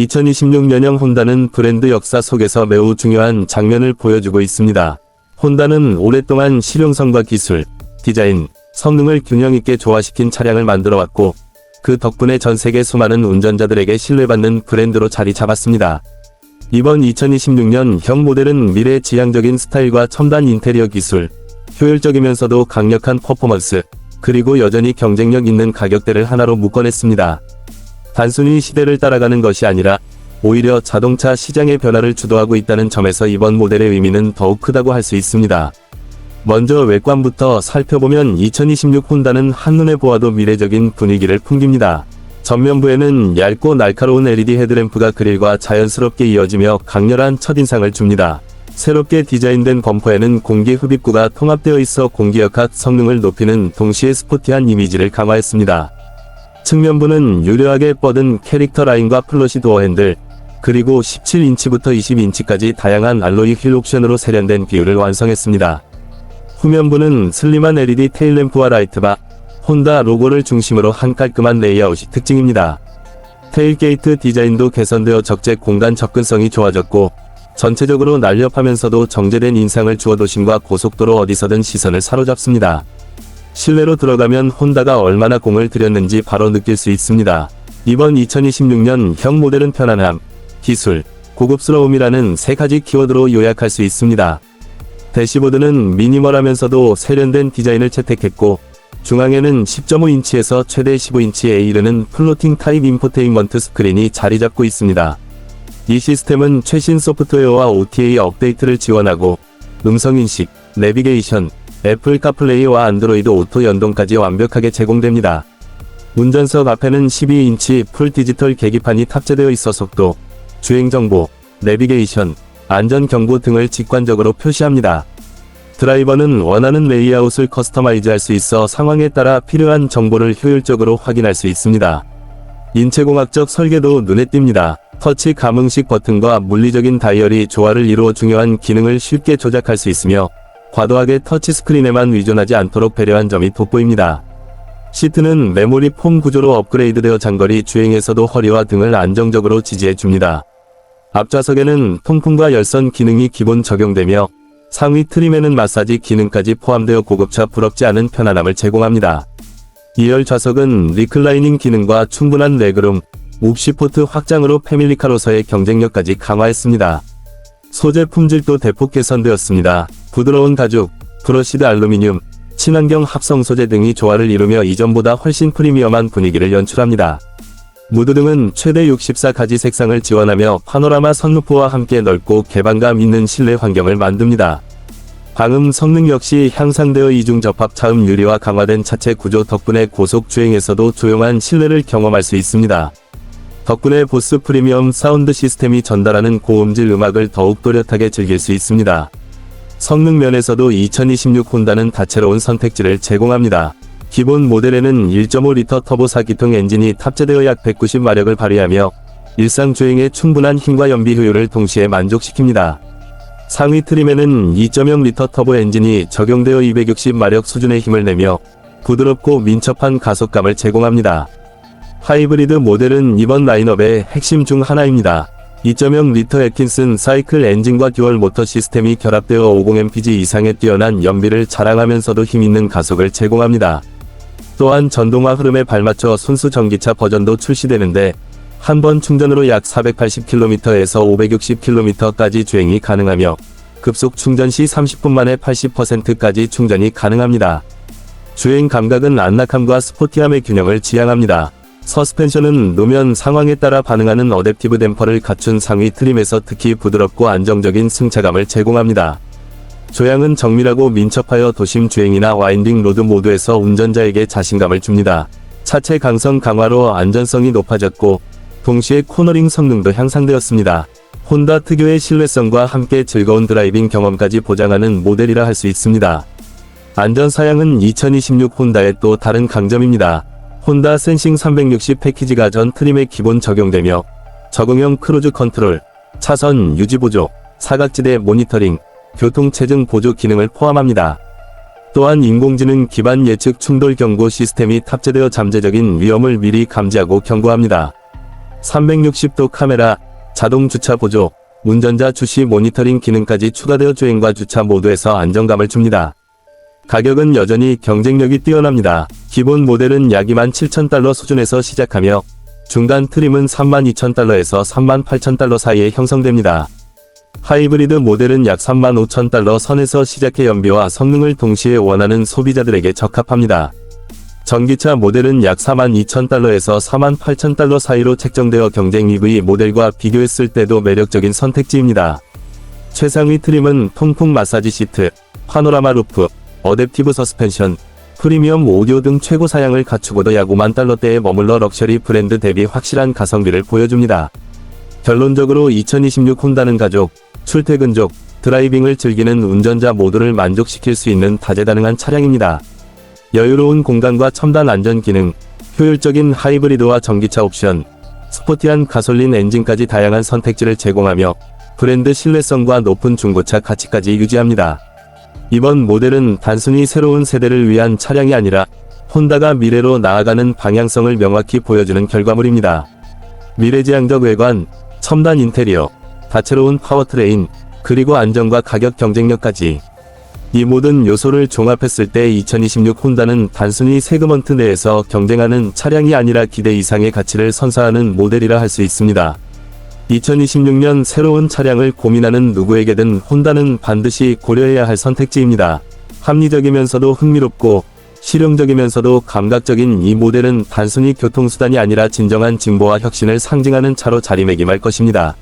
2026년형 혼다는 브랜드 역사 속에서 매우 중요한 장면을 보여주고 있습니다. 혼다는 오랫동안 실용성과 기술, 디자인, 성능을 균형 있게 조화시킨 차량을 만들어 왔고, 그 덕분에 전 세계 수많은 운전자들에게 신뢰받는 브랜드로 자리 잡았습니다. 이번 2026년 형 모델은 미래 지향적인 스타일과 첨단 인테리어 기술, 효율적이면서도 강력한 퍼포먼스, 그리고 여전히 경쟁력 있는 가격대를 하나로 묶어냈습니다. 단순히 시대를 따라가는 것이 아니라 오히려 자동차 시장의 변화를 주도하고 있다는 점에서 이번 모델의 의미는 더욱 크다고 할 수 있습니다. 먼저 외관부터 살펴보면 2026 혼다는 한눈에 보아도 미래적인 분위기를 풍깁니다. 전면부에는 얇고 날카로운 LED 헤드램프가 그릴과 자연스럽게 이어지며 강렬한 첫인상을 줍니다. 새롭게 디자인된 범퍼에는 공기 흡입구가 통합되어 있어 공기역학 성능을 높이는 동시에 스포티한 이미지를 강화했습니다. 측면부는 유려하게 뻗은 캐릭터 라인과 플러시 도어 핸들, 그리고 17인치부터 20인치까지 다양한 알로이 휠 옵션으로 세련된 비율을 완성했습니다. 후면부는 슬림한 LED 테일램프와 라이트바, 혼다 로고를 중심으로 한 깔끔한 레이아웃이 특징입니다. 테일게이트 디자인도 개선되어 적재 공간 접근성이 좋아졌고, 전체적으로 날렵하면서도 정제된 인상을 주어 도심과 고속도로 어디서든 시선을 사로잡습니다. 실내로 들어가면 혼다가 얼마나 공을 들였는지 바로 느낄 수 있습니다. 이번 2026년 형 모델은 편안함, 기술, 고급스러움이라는 세 가지 키워드로 요약할 수 있습니다. 대시보드는 미니멀하면서도 세련된 디자인을 채택했고, 중앙에는 10.5인치에서 최대 15인치에 이르는 플로팅 타입 인포테인먼트 스크린이 자리 잡고 있습니다. 이 시스템은 최신 소프트웨어와 OTA 업데이트를 지원하고, 음성인식, 내비게이션, 애플 카플레이와 안드로이드 오토 연동까지 완벽하게 제공됩니다. 운전석 앞에는 12인치 풀 디지털 계기판이 탑재되어 있어 속도, 주행정보, 내비게이션, 안전경보 등을 직관적으로 표시합니다. 드라이버는 원하는 레이아웃을 커스터마이즈할 수 있어 상황에 따라 필요한 정보를 효율적으로 확인할 수 있습니다. 인체공학적 설계도 눈에 띕니다. 터치 감응식 버튼과 물리적인 다이얼이 조화를 이루어 중요한 기능을 쉽게 조작할 수 있으며 과도하게 터치스크린에만 의존하지 않도록 배려한 점이 돋보입니다. 시트는 메모리 폼 구조로 업그레이드되어 장거리 주행에서도 허리와 등을 안정적으로 지지해 줍니다. 앞좌석에는 통풍과 열선 기능이 기본 적용되며 상위 트림에는 마사지 기능까지 포함되어 고급차 부럽지 않은 편안함을 제공합니다. 2열 좌석은 리클라이닝 기능과 충분한 레그룸, 옵시포트 확장으로 패밀리카로서의 경쟁력까지 강화했습니다. 소재 품질도 대폭 개선되었습니다. 부드러운 가죽, 브러시드 알루미늄, 친환경 합성 소재 등이 조화를 이루며 이전보다 훨씬 프리미엄한 분위기를 연출합니다. 무드 등은 최대 64가지 색상을 지원하며 파노라마 선루프와 함께 넓고 개방감 있는 실내 환경을 만듭니다. 방음 성능 역시 향상되어 이중 접합 차음 유리와 강화된 차체 구조 덕분에 고속 주행에서도 조용한 실내를 경험할 수 있습니다. 덕분에 보스 프리미엄 사운드 시스템이 전달하는 고음질 음악을 더욱 또렷하게 즐길 수 있습니다. 성능 면에서도 2026 혼다는 다채로운 선택지를 제공합니다. 기본 모델에는 1.5리터 터보 4기통 엔진이 탑재되어 약 190마력을 발휘하며 일상 주행에 충분한 힘과 연비 효율을 동시에 만족시킵니다. 상위 트림에는 2.0리터 터보 엔진이 적용되어 260마력 수준의 힘을 내며 부드럽고 민첩한 가속감을 제공합니다. 하이브리드 모델은 이번 라인업의 핵심 중 하나입니다. 2.0 리터 에킨슨 사이클 엔진과 듀얼 모터 시스템이 결합되어 50mpg 이상의 뛰어난 연비를 자랑하면서도 힘있는 가속을 제공합니다. 또한 전동화 흐름에 발맞춰 순수 전기차 버전도 출시되는데 한 번 충전으로 약 480km에서 560km까지 주행이 가능하며 급속 충전 시 30분 만에 80%까지 충전이 가능합니다. 주행 감각은 안락함과 스포티함의 균형을 지향합니다. 서스펜션은 노면 상황에 따라 반응하는 어댑티브 댐퍼를 갖춘 상위 트림에서 특히 부드럽고 안정적인 승차감을 제공합니다. 조향은 정밀하고 민첩하여 도심 주행이나 와인딩 로드 모드에서 운전자에게 자신감을 줍니다. 차체 강성 강화로 안전성이 높아졌고 동시에 코너링 성능도 향상되었습니다. 혼다 특유의 신뢰성과 함께 즐거운 드라이빙 경험까지 보장하는 모델이라 할 수 있습니다. 안전 사양은 2026 혼다의 또 다른 강점입니다. 혼다 센싱 360 패키지가 전 트림에 기본 적용되며 적응형 크루즈 컨트롤, 차선 유지 보조, 사각지대 모니터링, 교통 체증 보조 기능을 포함합니다. 또한 인공지능 기반 예측 충돌 경고 시스템이 탑재되어 잠재적인 위험을 미리 감지하고 경고합니다. 360도 카메라, 자동 주차 보조, 운전자 주시 모니터링 기능까지 추가되어 주행과 주차 모두에서 안정감을 줍니다. 가격은 여전히 경쟁력이 뛰어납니다. 기본 모델은 약 27,000달러 수준에서 시작하며 중간 트림은 32,000달러에서 38,000달러 사이에 형성됩니다. 하이브리드 모델은 약 35,000달러 선에서 시작해 연비와 성능을 동시에 원하는 소비자들에게 적합합니다. 전기차 모델은 약 42,000달러에서 48,000달러 사이로 책정되어 경쟁 EV 모델과 비교했을 때도 매력적인 선택지입니다. 최상위 트림은 통풍 마사지 시트, 파노라마 루프, 어댑티브 서스펜션, 프리미엄 오디오 등 최고 사양을 갖추고도 약 5만 달러대에 머물러 럭셔리 브랜드 대비 확실한 가성비를 보여줍니다. 결론적으로 2026 혼다는 가족, 출퇴근족, 드라이빙을 즐기는 운전자 모두를 만족시킬 수 있는 다재다능한 차량입니다. 여유로운 공간과 첨단 안전 기능, 효율적인 하이브리드와 전기차 옵션, 스포티한 가솔린 엔진까지 다양한 선택지를 제공하며 브랜드 신뢰성과 높은 중고차 가치까지 유지합니다. 이번 모델은 단순히 새로운 세대를 위한 차량이 아니라 혼다가 미래로 나아가는 방향성을 명확히 보여주는 결과물입니다. 미래지향적 외관, 첨단 인테리어, 다채로운 파워트레인, 그리고 안정과 가격 경쟁력까지 이 모든 요소를 종합했을 때 2026 혼다는 단순히 세그먼트 내에서 경쟁하는 차량이 아니라 기대 이상의 가치를 선사하는 모델이라 할 수 있습니다. 2026년 새로운 차량을 고민하는 누구에게든 혼다는 반드시 고려해야 할 선택지입니다. 합리적이면서도 흥미롭고 실용적이면서도 감각적인 이 모델은 단순히 교통수단이 아니라 진정한 진보와 혁신을 상징하는 차로 자리매김할 것입니다.